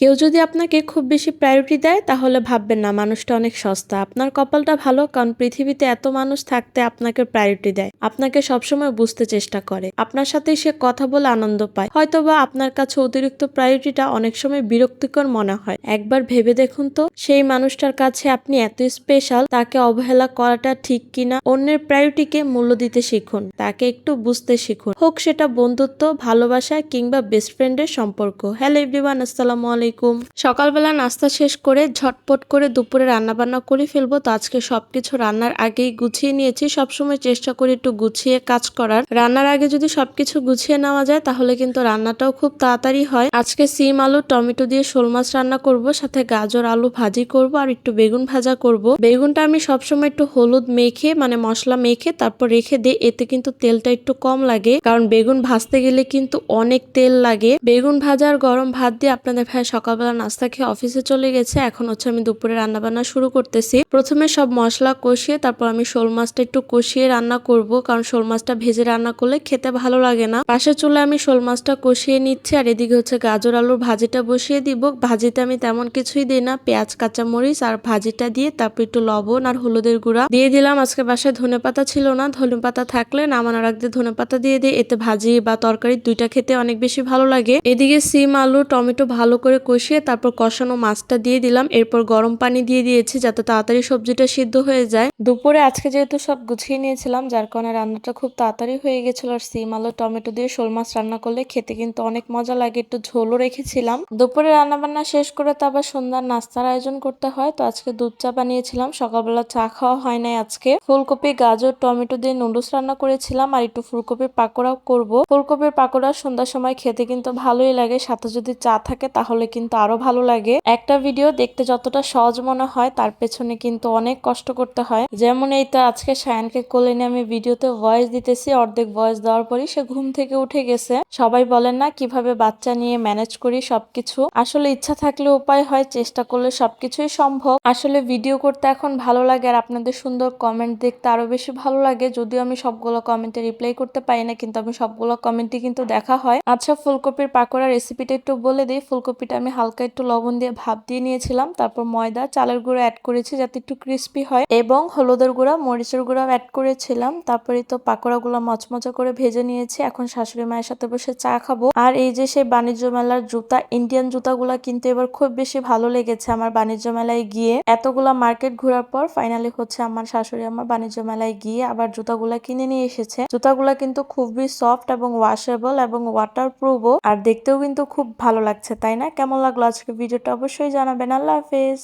কেউ যদি আপনাকে খুব বেশি প্রায়োরিটি দেয়, তাহলে ভাববেন না, মানুষটা অনেক সস্তা। আপনার কপালটা ভালো, কারণ পৃথিবীতে এত মানুষ থাকতে আপনাকে প্রায়োরিটি দেয়। আপনাকে সবসময় বুঝতে চেষ্টা করে। আপনার সাথে সে কথা বলে আনন্দ পায়। হয়তোবা আপনার কাছে অতিরিক্ত প্রায়োরিটিটা অনেক সময় বিরক্তিকর মনে হয়। একবার ভেবে দেখুন তো, সেই মানুষটার কাছে আপনি এত স্পেশাল তাকে অবহেলা করাটা ঠিক কিনা? অন্যের প্রায়োরিটিকে মূল্য দিতে শিখুন, তাকে একটু বুঝতে শিখুন। হোক সেটা বন্ধুত্ব, ভালোবাসা কিংবা বেস্ট ফ্রেন্ডের সম্পর্ক। হ্যালো এভরিওয়ান আসসালামু আলাইকুম। সকালবেলা নাস্তা শেষ করে ঝটপট করে দুপুরে রান্না বান্না করে ফেলব। তো আজকে সবকিছু রান্নার আগেই গুছিয়ে নিয়েছি। সবসময় চেষ্টা করি একটু গুছিয়ে কাজ করার। রান্নার আগে যদি সবকিছু গুছিয়ে নেওয়া যায়, তাহলে কিন্তু রান্নাটাও খুব তাড়াতাড়ি হয়। আজকে সিম আলু, টমেটো দিয়ে শোল মাছ রান্না করব, সাথে গাজর আলু ভাজি করব, আর একটু বেগুন ভাজা করব। বেগুনটা আমি সবসময় একটু হলুদ মেখে মানে মশলা মেখে, তারপর রেখে দিই। এতে কিন্তু তেলটা একটু কম লাগে। কারণ বেগুন ভাজতে গেলে কিন্তু অনেক তেল লাগে। বেগুন ভাজা আর গরম ভাত দিয়ে আপনাদের ভাই সকালবেলা নাস্তা খেয়ে অফিসে চলে গেছে। এখন হচ্ছে আমি দুপুরে রান্না বান্না শুরু করতেছি। প্রথমে সব মশলা কষিয়ে, তারপর আমি শোল মাছটা একটু কষিয়ে রান্না করব। কারণ শোল মাছটা ভেজে রান্না করলে খেতে ভালো লাগে না। পাশের চুলে আমি শোল মাছটা কষিয়ে নিচ্ছি, আর এদিকে হচ্ছে গাজর আলুর ভাজিটা বসিয়ে দিব। ভাজিতে আমি তেমন কিছুই দিই না। পেঁয়াজ, কাঁচামরিচ আর ভাজিটা দিয়ে তারপর একটু লবণ আর হলুদের গুঁড়া দিয়ে দিলাম। আজকে বাসায় ধনে পাতা ছিল না। ধনে পাতা থাকলে নামানোর আগে ধনে পাতা দিয়ে দিই। এতে ভাজি বা তরকারি দুইটা খেতে অনেক বেশি ভালো লাগে। এদিকে সিম, আলু, টমেটো ভালো করে কষিয়ে তারপর কষানো মাছটা দিয়ে দিলাম। এরপর গরম পানি দিয়ে দিয়েছি যাতে তাড়াতাড়ি সবজিটা সিদ্ধ হয়ে যায়। দুপুরে আজকে যেহেতু সব গুছিয়ে নিয়েছিলাম, যার কারণে রান্নাটা খুব তাড়াতাড়ি হয়ে গেছিল আর সিম, আলো, টমেটো দিয়ে শোল মাছ রান্না করলে খেতে কিন্তু অনেক মজা লাগে। একটু ঝোলও রেখেছিলাম। দুপুরে রান্না বান্না শেষ করে তো আবার সন্ধ্যার নাস্তার আয়োজন করতে হয়। তো আজকে দুধ চা বানিয়েছিলাম। সকালবেলা চা খাওয়া হয় নাই আজকে। ফুলকপি, গাজর, টমেটো দিয়ে নুডলস রান্না করেছিলাম আর একটু ফুলকপির পাকোড়াও করব। ফুলকপির পাকোড়া সন্ধ্যার সময় খেতে কিন্তু ভালোই লাগে। সাথে যদি চা থাকে তাহলে কিন্তু আরও ভালো লাগে। একটা ভিডিও দেখতে যতটা সহজ মনে হয়, তার পেছনে কিন্তু অনেক কষ্ট করতে হয়। যেমন এই তো আজকে সায়ানকে কোলে নিয়ে আমি ভিডিওতে ভয়েস দিতেছি, অর্ধেক ভয়েস দেওয়ার পরই সে ঘুম থেকে উঠে গেছে। সবাই বলেন না, কীভাবে বাচ্চা নিয়ে ম্যানেজ করি সবকিছু? আসলে ইচ্ছা থাকলে উপায় হয়, চেষ্টা করলে সবকিছুই সম্ভব। আসলে ভিডিও করতে এখন ভালো লাগে আর আপনাদের সুন্দর কমেন্ট দেখতে আরও বেশি ভালো লাগে। যদিও আমি সবগুলো কমেন্টে রিপ্লাই করতে পারি না, কিন্তু আমি সবগুলো কমেন্টই কিন্তু দেখা হয়। আচ্ছা ফুলকপির পাকোড়া রেসিপিটা একটু বলে দিই। ফুলকপিটা আমি হালকা একটু লবণ দিয়ে ভাপ দিয়ে নিয়েছিলাম। তারপর ময়দা, চালের গুঁড়ো অ্যাড করেছি যাতে একটু ক্রিস্পি হয়। এবং হলুদের গুঁড়া, মরিচের গুঁড়া অ্যাড করেছিলাম। তারপরে তো পাকোড়াগুলো মচমচা করে ভেজে নিয়েছি। এখন শাশুড়ি মায়ের সাথে বসে চা খাব। আর এই যে সেই বাণিজ্য মেলার জুতা ইন্ডিয়ান জুতাগুলা কিন্তু এবার খুব বেশি ভালো লেগেছে আমার বাণিজ্য মেলায় গিয়ে। এতগুলা মার্কেট ঘোরার পর ফাইনালি হচ্ছে আমার শাশুড়ি আমার বাণিজ্য মেলায় গিয়ে আবার জুতাগুলা কিনে নিয়ে এসেছে। জুতাগুলা কিন্তু খুবই সফট এবং ওয়াশেবল এবং ওয়াটার প্রুফও আর দেখতেও কিন্তু খুব ভালো লাগছে, তাই না? কেমন লাগল আজকে ভিডিওটা অবশ্যই জানাবেন। আল্লাহ হাফেজ।